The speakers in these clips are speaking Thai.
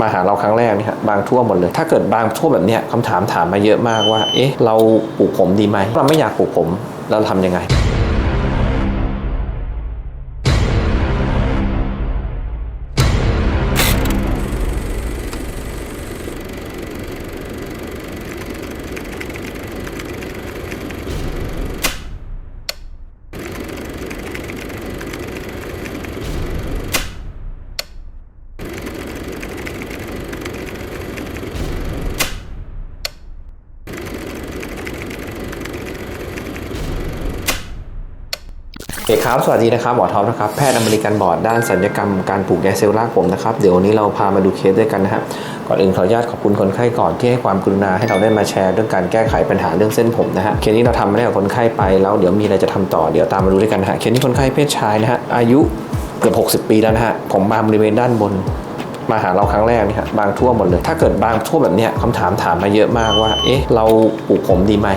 มาหาเราครั้งแรกนี่ยฮะบางทั่วหมดเลย ถ้าเกิดบางทั่วแบบเนี้ยคำถามถามมาเยอะมากว่า เอ๊ะ เราปลูกผมดีไหมเราไม่อยากปลูกผมเราทำยังไง โอเครับสวัสดีนะครับหมอท็อปนะครับแพทย์อเมริกันบอร์ดด้านสัญญกรรมการปลูกยาเซลล์รากผมนะครับเดี๋ยววันนี้เราพามาดูเคสด้วยกันนะฮะก่อนอื่นขออนุญาตขอบคุณคนไข้ก่อนที่ให้ความกรุณาให้เราได้มาแชร์เรื่องการแก้ไขปัญหาเรื่องเส้นผมนะฮะเคสนี้เราทำมาได้กับคนไข้ไปแล้วเดี๋ยวมีอะไรจะทำต่อเดี๋ยวตามมาดูด้วยกันนะฮะเคสนี้คนไข้เพศชายนะฮะอายุเกือบ60 ปีแล้วนะฮะผมบางบริเวณด้านบนมาหาเราครั้งแรกนี่ฮะบางทั่วหมดเลย ถ้าเกิดบางทั่วแบบเนี้ยคำถามถามมาเยอะมากว่า เอ๊ะ เราปลูกผมดีไหม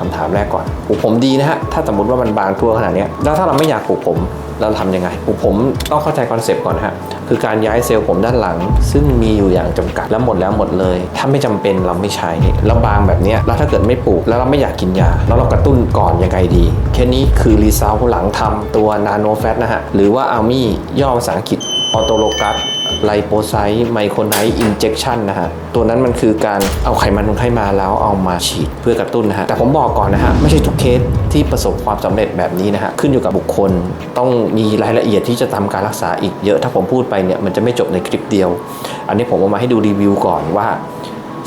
คำถามแรกก่อนปลูกผมดีนะฮะถ้าสมมติว่ามันบางทั่วขนาดนี้แล้วถ้าเราไม่อยากปลูกผมเราทำยังไงปลูกผมต้องเข้าใจคอนเซปต์ก่อนฮะคือการย้ายเซลล์ผมด้านหลัง ซึ่งมีอยู่อย่างจำกัดแล้วหมดแล้วหมดเลย ถ้าไม่จำเป็นเราไม่ใช้แล้วบางแบบนี้แล้วถ้าเกิดไม่ปลูกแล้วเราไม่อยากกินยา แล้วเรากระตุ้นก่อนยังไงดี แค่นี้คือรีซาวหลังทำตัวนาโนแฟตนะฮะหรือว่าอามี่ย่อภาษาอังกฤษออโตโลกัส ไลโปไซต์ไมโครไนต์อินเจคชันนะฮะ ตัวนั้นมันคือการเอาไขมันคนไข้มาแล้วเอามาฉีดเพื่อกระตุ้นนะฮะ แต่ผมบอกก่อนนะฮะ ไม่ใช่ทุกเคสที่ประสบความสำเร็จแบบนี้นะฮะ ขึ้นอยู่กับบุคคลต้องมีรายละเอียดที่จะทำการรักษาอีกเยอะถ้าผมพูดไปเนี่ยมันจะไม่จบในคลิปเดียว อันนี้ผมเอามาให้ดูรีวิวก่อนว่า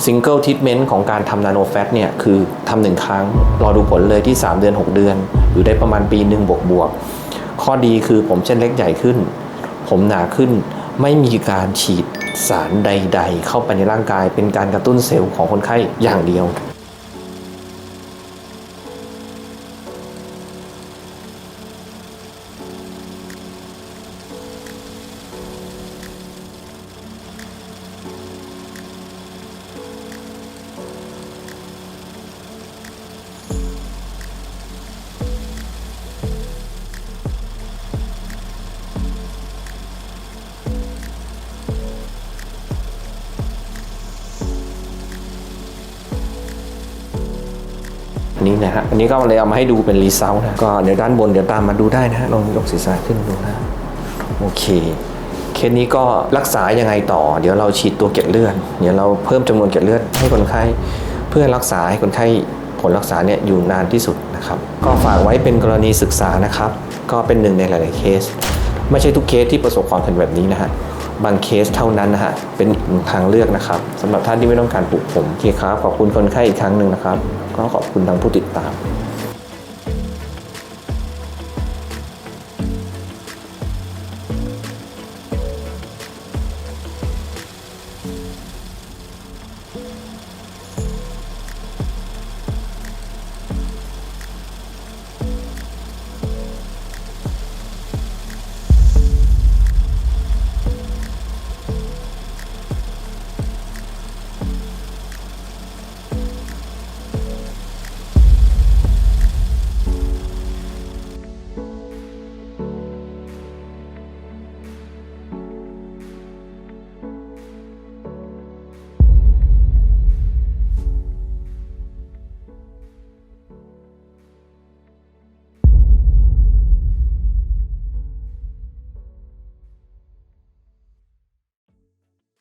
ซิงเกิลทิ t เมนต์ของการทำนาโนแฟตเนี่ย คือทำหนึ่งครั้ง รอดูผลเลยที่ 3 เดือน 6 เดือน อยู่ได้ประมาณปีหนึ่งบวกบวก ข้อดีคือผมเส้นเล็กใหญ่ขึ้น ผมหนาขึ้น ไม่มีการฉีดสารใด ๆ เข้าไปในร่างกาย เป็นการกระตุ้นเซลล์ของคนไข้อย่างเดียว อันนี้นะฮะ อันนี้ก็เลยเอามาให้ดูเป็นรีเซลนะ ก็เดี๋ยวด้านบนเดี๋ยวตามมาดูได้นะฮะ ลองยกศีรษะขึ้นดูนะ โอเค เคสนี้ก็รักษายังไงต่อ เดี๋ยวเราฉีดตัวเกล็ดเลือด เดี๋ยวเราเพิ่มจำนวนเกล็ดเลือดให้คนไข้ เพื่อรักษาให้คนไข้ผลรักษาเนี่ยอยู่นานที่สุดนะครับ ก็ฝากไว้เป็นกรณีศึกษานะครับ ก็เป็นหนึ่งในหลาย ๆ เคส ไม่ใช่ทุกเคสที่ประสบความสำเร็จแบบนี้นะฮะ บางเคสเท่านั้นนะฮะเป็นทางเลือกนะครับสำหรับท่านที่ไม่ต้องการปลูกผมโอเคครับขอบคุณคนไข้อีกครั้งหนึ่งนะครับ ก็ขอบคุณทางผู้ติดตาม